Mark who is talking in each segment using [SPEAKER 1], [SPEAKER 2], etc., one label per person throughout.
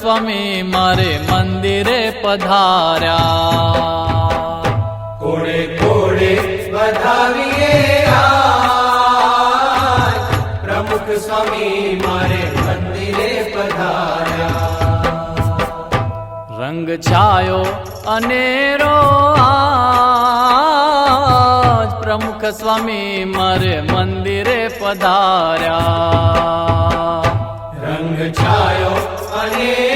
[SPEAKER 1] સ્વામી મારે મંદિરે પધાર્યા.
[SPEAKER 2] કોડે કોડે વધાવીએ પ્રમુખ સ્વામી મારે મંદિરે પધાર્યા.
[SPEAKER 1] રંગ છાયો અનેરો આજ. પ્રમુખ સ્વામી મારે મંદિરે પધાર્યા.
[SPEAKER 2] રંગ છાયો
[SPEAKER 1] Yeah.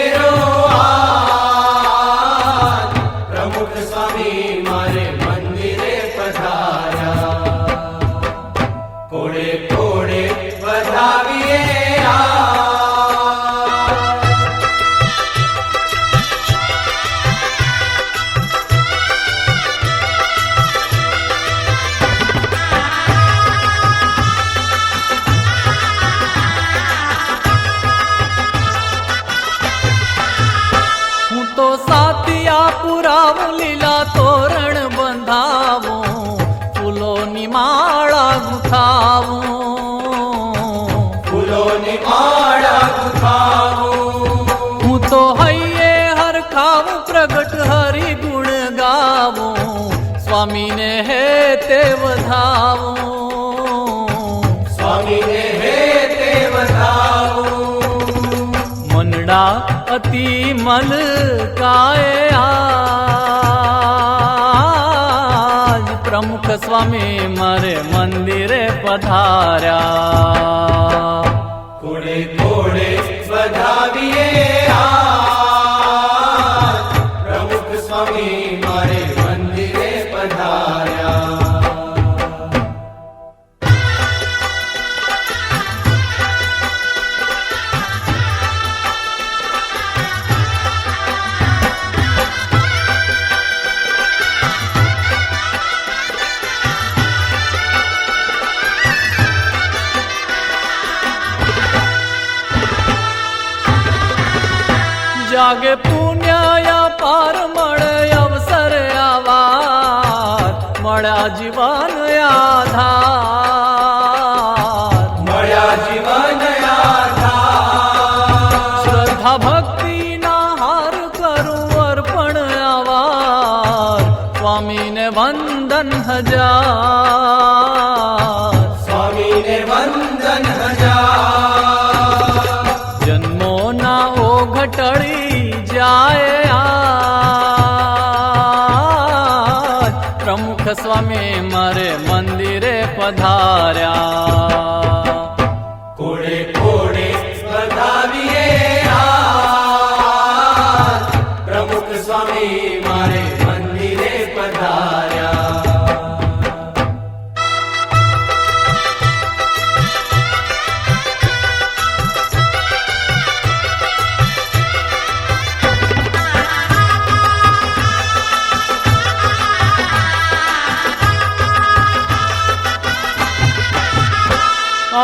[SPEAKER 1] પુરાવું લીલા તોરણ બંધાવો ફૂલોની માળા ગુથાવો.
[SPEAKER 2] ફૂલોની માળા ગુથાવો.
[SPEAKER 1] હું તો હૈયે હરખાવું પ્રગટ હરિ ગુણ ગાવો સ્વામીને હે તે વધાવો.
[SPEAKER 2] સ્વામીને હે તે વધાવો.
[SPEAKER 1] મનડા અતિ મલ કાયા પ્રમુખ સ્વામી મારે મંદિરે પધાર્યા
[SPEAKER 2] કોડે કોડે વધાવીએ આજ.
[SPEAKER 1] જાગે પુણ્ય પાર મળે અવસર આવા મળ્યા જીવન આધાર.
[SPEAKER 2] મળ્યા જીવન આધાર.
[SPEAKER 1] શ્રદ્ધા ભક્તિ ના હાર કરું અર્પણ આવાર સ્વામીને વંદન હજાર. પ્રમુખ સ્વામી મારે મંદિરે પધાર્યા
[SPEAKER 2] કોડે કોડે આજ. પ્રમુખ સ્વામી મારે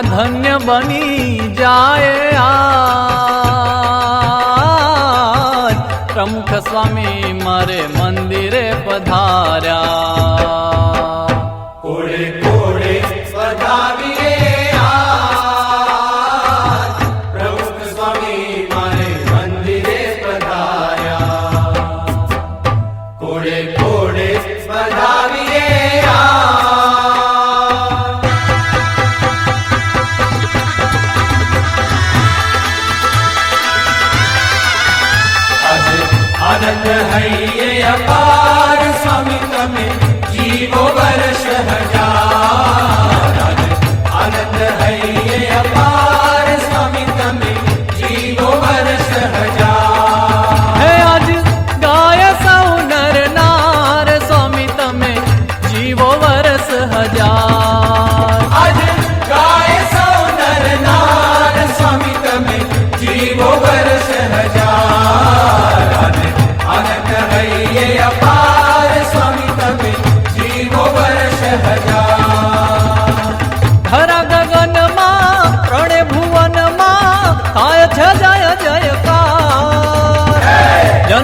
[SPEAKER 2] धन्य बनी जाए प्रमुख स्वामी मारे मंदिरे पधारा। कोड़े है ये अपा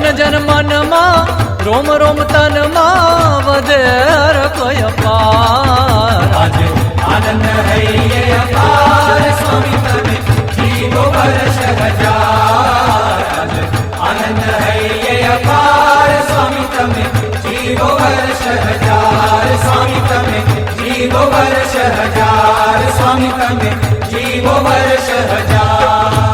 [SPEAKER 1] તન મનમાં રોમ રોમ તનમાં વધે કોઈ પાર
[SPEAKER 2] આજે આનંદ હૈયે અપાર સ્વામી તમે જીવો વર્ષ હજાર આજે આનંદ હૈયે અપાર સ્વામી તમે જીવો વર્ષ હજાર સ્વામી તમે જીવો વર્ષ હજાર સ્વામી તમે જીવો વર્ષ હજાર